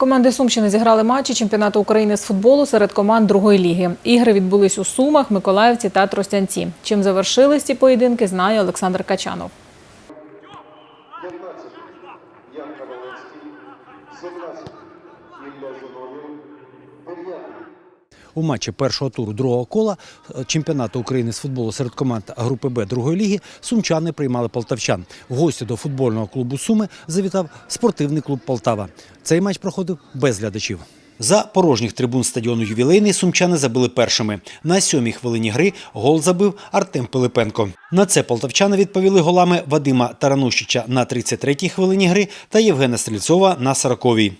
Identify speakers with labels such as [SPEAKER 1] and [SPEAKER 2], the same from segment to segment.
[SPEAKER 1] Команди Сумщини зіграли матчі чемпіонату України з футболу серед команд другої ліги. Ігри відбулись у Сумах, Миколаївці та Тростянці. Чим завершились ці поєдинки, знає Олександр Качанов.
[SPEAKER 2] 15 Янка Волинський, 17 Ілля Зиновів, 9
[SPEAKER 3] У матчі першого туру другого кола е, чемпіонату України з футболу серед команд групи Б другої ліги сумчани приймали полтавчан. Гості до футбольного клубу Суми завітав спортивний клуб Полтава. Цей матч проходив без глядачів. За порожніх трибун стадіону ювілейний сумчани забили першими. На сьомій хвилині гри гол забив Артем Пилипенко. На це полтавчани відповіли голами Вадима Таранущича на 33-й хвилині гри та Євгена Стрільцова на 40-й.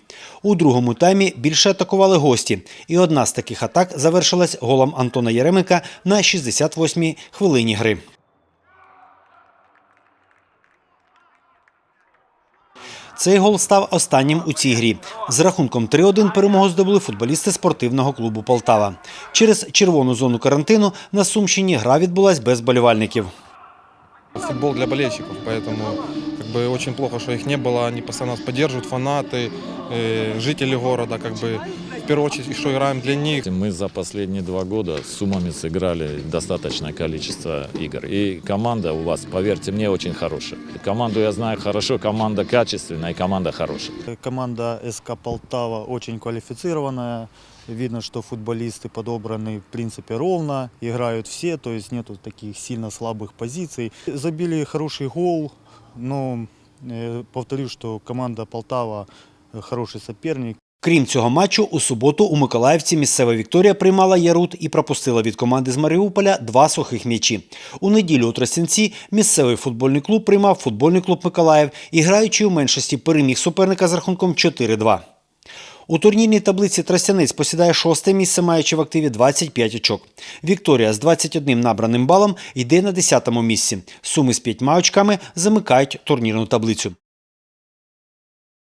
[SPEAKER 3] У другому таймі більше атакували гості, і одна з таких атак завершилась голом Антона Яременка на 68-й хвилині гри. Цей гол став останнім у цій грі. З рахунком 3-1 перемогу здобули футболісти спортивного клубу Полтава. Через червону зону карантину на Сумщині гра відбулась без болівальників.
[SPEAKER 4] Футбол для болельщиков, поэтому как бы очень плохо, что их не было. Они постоянно нас поддерживают, фанаты, э, жители города, как бы в первую очередь, что играем для них.
[SPEAKER 5] Мы за последние два года с Сумами сыграли достаточное количество игр. И команда у вас, поверьте мне, очень хорошая. Команду я знаю хорошо, команда качественная и команда хорошая.
[SPEAKER 6] Команда СК Полтава очень квалифицированная. Видно, что футболисты подобраны в принципе ровно, играют все, то есть нету таких сильно слабых позиций. Забили хороший гол, но э, повторю, что команда Полтава хороший соперник.
[SPEAKER 3] Крім цього матчу, у суботу у Миколаївці місцева Вікторія приймала Ярут і пропустила від команди з Маріуполя два сухих м'ячі. У неділю у Тростянці місцевий футбольний клуб приймав футбольний клуб Миколаїв і граючи у меншості переміг суперника з рахунком 4-2. У турнірній таблиці Тростянець посідає шосте місце, маючи в активі 25 очок. Вікторія з 21 набраним балом йде на 10-му місці. Суми з п'ятьма очками замикають турнірну таблицю.